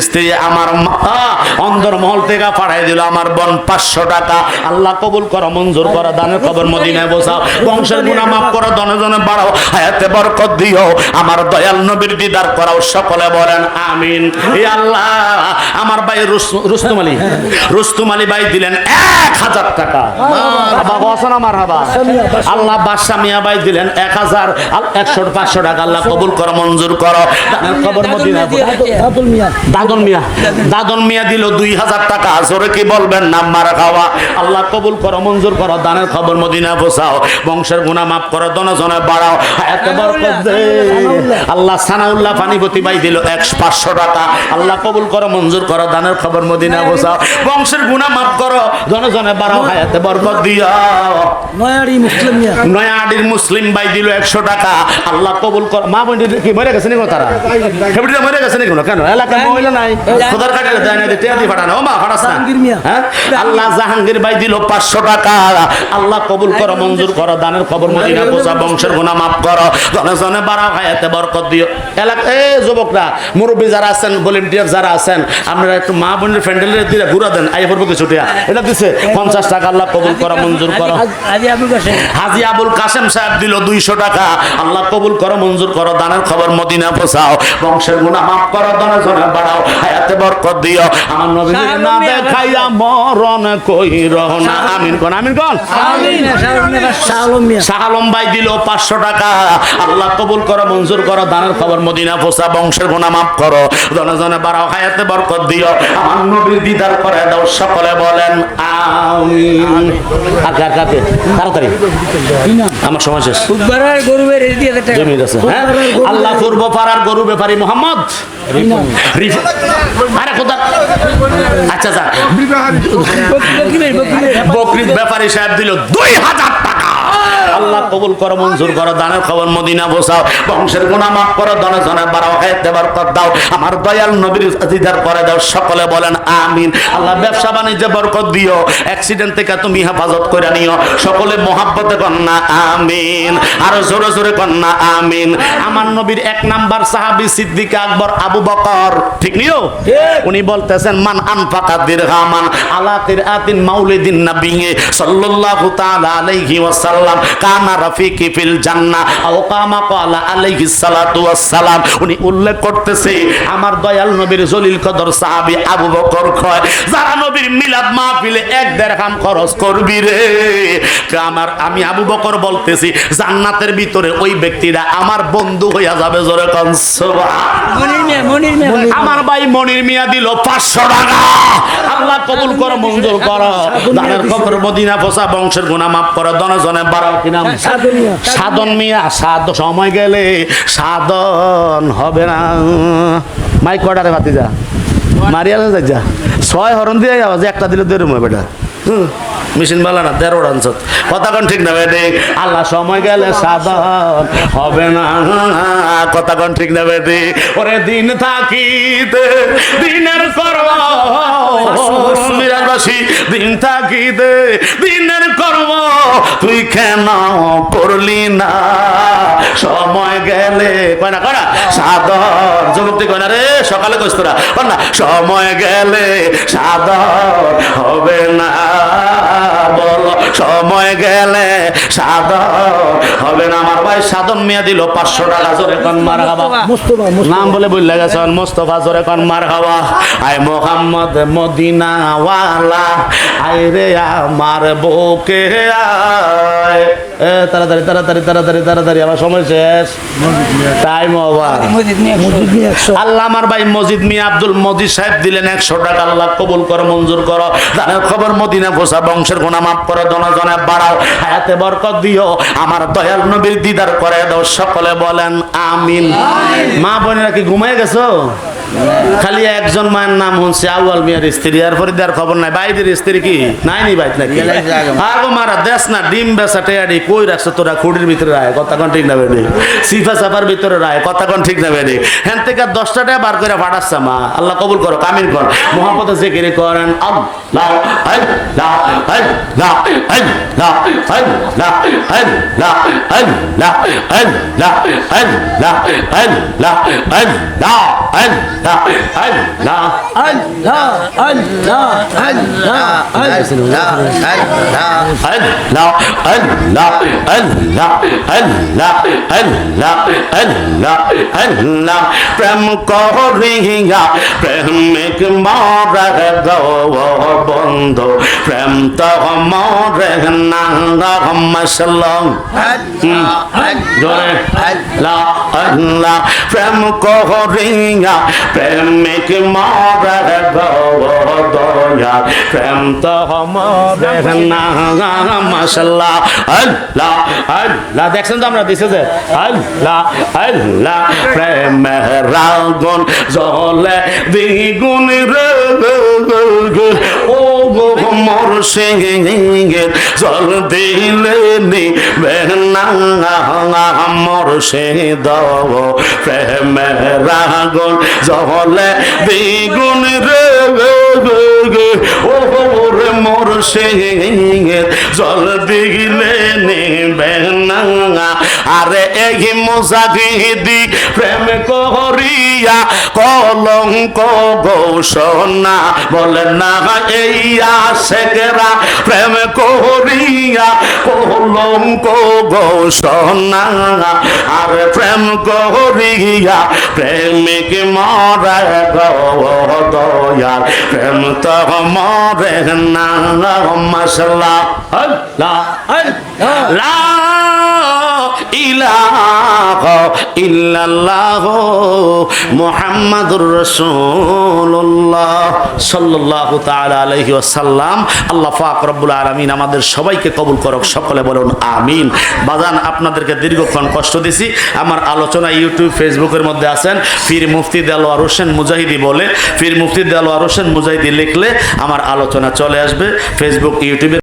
স্ত্রী আমার মহল থেকে পাঠাই দিল আমার পাঁচশো টাকা। আল্লাহ কবুল মঞ্জুর খবর বংশের গুণা মাফ বাড়াও, হায়াতে বরকত দিও। আমার দয়াল নবীর দিদার করাও, সকলে বলেন আমিন। এই আল্লাহ, আমার ভাই রুস- রুস্তুম আলী রুস্তুম আলী ভাই দিলেন এক হাজার টাকা। বাবা আমার হাবা আল্লাহ বাদশা মিয়া ভাই দিলেন এক হাজার একশো, পাঁচশো টাকা। আল্লাহ কবুল করো, মঞ্জুর করো খবর মদিনায় দাদন মিয়া দাদন মিয়া দিল দুই হাজার টাকা। জোরে কি বলবেন? নাম মারা খাওয়া। আল্লাহ কবুল করো মঞ্জুর করো দানের খবর মদিনা বসাও বংশের গুণা মাফ করো দনজনে বাড়াও। হায়াতে আল্লাহ সানাউল্লাহ পানিপতি ভাই দিল একশো পাঁচশো টাকা। আল্লাহ কবুল করো মঞ্জুর করো দানের খবর মদিনা বসাও বংশের গুণা মাফ করো দনজনে বাড়াও হায়াতে বরকত দিও। নয়ারি মুসলিম মুসলিম ভাই দিল একশো টাকা। আল্লাহ কবুল কর। মা বোন কি মরে গেছে নাকি তারা? মরে গেছে নাকি কেন? মহিলা নাই? খোদার কাটে দেয় না টিয়া দিয়ে পাঠানো। মা পাঠাস না। হ্যাঁ? আল্লাহ জাহাঙ্গীর ভাই দিল পাঁচশো টাকা। আল্লাহ কবুল করো মঞ্জুর করো দানের খবর মদিনা পোষা বংশের গুণা মাফ করো। জনে জনে বাড়াও হায়াতে বরকত দিও। এলাকা এ যুবকরা মুরব্বী যারা আছেন ভলেন্টিয়ার যারা আছেন আপনারা একটু মা বোনের ফ্যান্ডেলের দিলে ঘুরা দেন আই পড়ব কিছু টিয়া। এটা দিছে পঞ্চাশ টাকা আল্লাহ কবুল করো মঞ্জুর করো। কাসেম হাজি আবুল কাসেম সাহেব দিল দুইশো টাকা। আল্লাহ কবুল করো মঞ্জুর করো দানের খবর মদিনা পোষাও বংশের গুণা মাফ করো দনে জনে বাড়াও। হায়াতে বরকত দিও। আমার নবীর না দেখাইয়া মরণ কই রহনা আমিন কোন আমিন কোন? শাহলম ভাই দিল পাঁচশো টাকা। আল্লাহ কবুল করো মঞ্জুর করো দানের খবর মদিনা পোষা বংশের গুণা মাফ করো। জনে জনে বাড়াও হায়াতে বরকত দিও। আমার নবীর দিদার করে দাও সকলে বলেন আমিন। কার কাকে? তাড়াতাড়ি। আমার সময় শেষ। গরু বের দিয়ে টাকা। জমি আছে হ্যাঁ? আল্লাহ পূর্ব পাড়ার গরু ব্যাপারী মোহাম্মদ। আচ্ছা, আচ্ছা। বকরির ব্যাপারে সাহেব দিল দুই হাজার আল্লাহ কবুল করো মঞ্জুর করো দানের খবর মদিনা বসাও বংশের গুণা মাফ করো দনে জনে বাড়াও হায়াত দেবার কর দাও আমার দয়াল নবীর দিদার করে দাও সকলে বলেন আমিন। আল্লাহ ব্যবসা বাণিজ্যে বরকত দিও অ্যাক্সিডেন্ট থেকে তুমি হেফাজত করে নিও সকলে মহাব্বতে কন্যা আমিন। আরও জোরে জোরে কন্যা আমিন। আমার নবীর এক নাম্বার সাহাবি সিদ্দিক আকবর আবু বকর ঠিক নিও? উনি বলতেছেন মান আনফাকা দিরহামান আলা কিরাতিন মাউলিদিন নবিয়ে সাল্লাল্লাহু তাআলা আলাইহি ওয়াসাল্লাম কানা রাফিকি ফিল জান্নাহ। আও কামা ক্বালা আলাইহি সালাতু ওয়াসসালাম। উনি উল্লেখ করতেছে আমার দয়াল নবীর জলিল কদর সাহাবী আবু বকর কয় যারা নবীর মিলাদ মাহফিলে এক দেড়হাম খরচ করবি রে? আমার আমি আবু বকর বলতেছি জান্নাতের ভিতরে ওই ব্যক্তিরা আমার বন্ধু হইয়া যাবে জোরে আমার ভাই মনির মিয়া দিল পাঁচশো টাকা। আল্লাহ কবুল করো মঞ্জুর করো। দানের খবর মদিনা ফসা বংশের গুণা মাফ করো দনে জনে বাড়াও কিনা সাধু মিয়া সাধন মিয়া। সাধ সময় গেলে সাধন হবে না। মাই কটারে বাতি যা। মারিয়ালে যাই যা। ছয় হরণ দিয়ে যাওয়া যে একটা দিলে দেড় বেটা। হুম, মেশিন বালা না তেরো রানছ কথা কোন ঠিক না বেটে? আল্লাহ সময় গেলে সাধন হবে না। কথা কোন ঠিক না বেটে? ওরে দিন থাকিতে দিনের কর্ম মিরাবাসী দিন থাকি দে, দিনের কর্ম তুই কেন করলি না? সময় গেলে, কয় না কয় না? সাদর যুবকটি কয় না রে, সকালে কইস কয় না? সময় গেলে সাদর হবে না। বল সময় গেলে হবে না। আমার ভাই সাধন মিয়া দিল পাঁচশো টাকা জোরে কন মার নাম বলে বললে গেছেন মোস্তফা জোরে কন মার আয় মোহাম্মদ মদিনা ওয়ালা আয় রে আমার বুকে আয়। এ তাড়াতাড়ি তাড়াতাড়ি তাড়াতাড়ি তাড়াতাড়ি আমার সময় শেষ। টাইম ওভার আল্লাহ আমার ভাই মজিদ মিয়া আব্দুল মজিদ সাহেব দিলেন একশো টাকা। আল্লাহ কবুল করো মঞ্জুর করো। খবর মদিনা পোষা বংশের গোনা মাফ করে জনজনে জনে বাড়াও। হায়াতে বরকত দিও। আমার দয়াল নবীর দিদার করে দাও। সকলে বলেন আমিন। মা বোনেরা কি ঘুমায় গেছো? খালি একজন মায়ের নাম হচ্ছে আউয়াল মিয়ার স্ত্রী আর ফরিদার খবর নাই বাইদের স্ত্রী কি নাই নি বাইত নাকি আর গো মারা দেশ না ডিম বেচা টেয়াডি কই রাখছো তোরা খুঁড়ির ভিতরে রায় কথা কোন ঠিক না বেডি সিফা সাফার ভিতরে রায় কথা কোন ঠিক না বেডি হ্যান থেকে দশটা টাকা বার করে পাঠাচ্ছে মা আল্লাহ কবুল করো কামিন কর মোহাম্মদ জিকির করেন আল্লাহ আল্লাহ আল্লাহ আল্লাহ আল্লাহ আল্লাহ আল্লাহ আল্লাহ আল্লাহ আল্লাহ আল্লাহ আল্লাহ আল্লাহ আল্লাহ আল্লাহ আল্লাহ আল্লাহ আল্লাহ আল্লাহ আল্লাহ আল্লাহ আল্লাহ আল্লাহ প্রেম করিয়া প্রেমিক মরে গো বন্ধু। প্রেম তো মরে না মসলম জোরে। আল্লাহ আল্লাহ, প্রেম করিয়া প্রেমিক মরে গো দয়া প্রেম তো মরে না মাশাল্লাহ আল্লাহ আল্লাহ দেখছেন তো আমরা দিছে যে আল্লাহ আল্লাহ প্রেমের রাগুন জলে দ্বিগুণ রে মোর সিংহে জল দিলে নিবে না মোর সে দব প্রেমের রাগুন জলে দ্বিগুণ রে ও রে মোর সিংহে জল দিলে নিবে না আরে এই মোজাগিদি প্রেম করিয়া কলঙ্ক ঘোষণা বলে না এই আশেকেরা প্রেম করিয়া কলঙ্ক ঘোষণা আর প্রেম করিয়া প্রেমিক মরে দয়ার প্রেম তো মরে না মশলা আল্লাহ লা ইল্লাল্লাহ মুহাম্মাদুর রাসূলুল্লাহ সাল্লাল্লাহু তাআলা আলাইহি ওয়াসাল্লাম। আল্লাহ পাক রব্বুল আলামিন আমাদের সবাইকে কবুল করুক, সকলে বলুন আমিন। বাজান, আপনাদেরকে দীর্ঘক্ষণ কষ্ট দিছি। আমার আলোচনা ইউটিউব, ফেসবুকের মধ্যে আছেন পীর মুফতি দেলোয়ার হোসেন মুজাহিদি বলে। পীর মুফতি দেলোয়ার হোসেন মুজাহিদি লিখলে আমার আলোচনা চলে আসবে। ফেসবুক, ইউটিউবে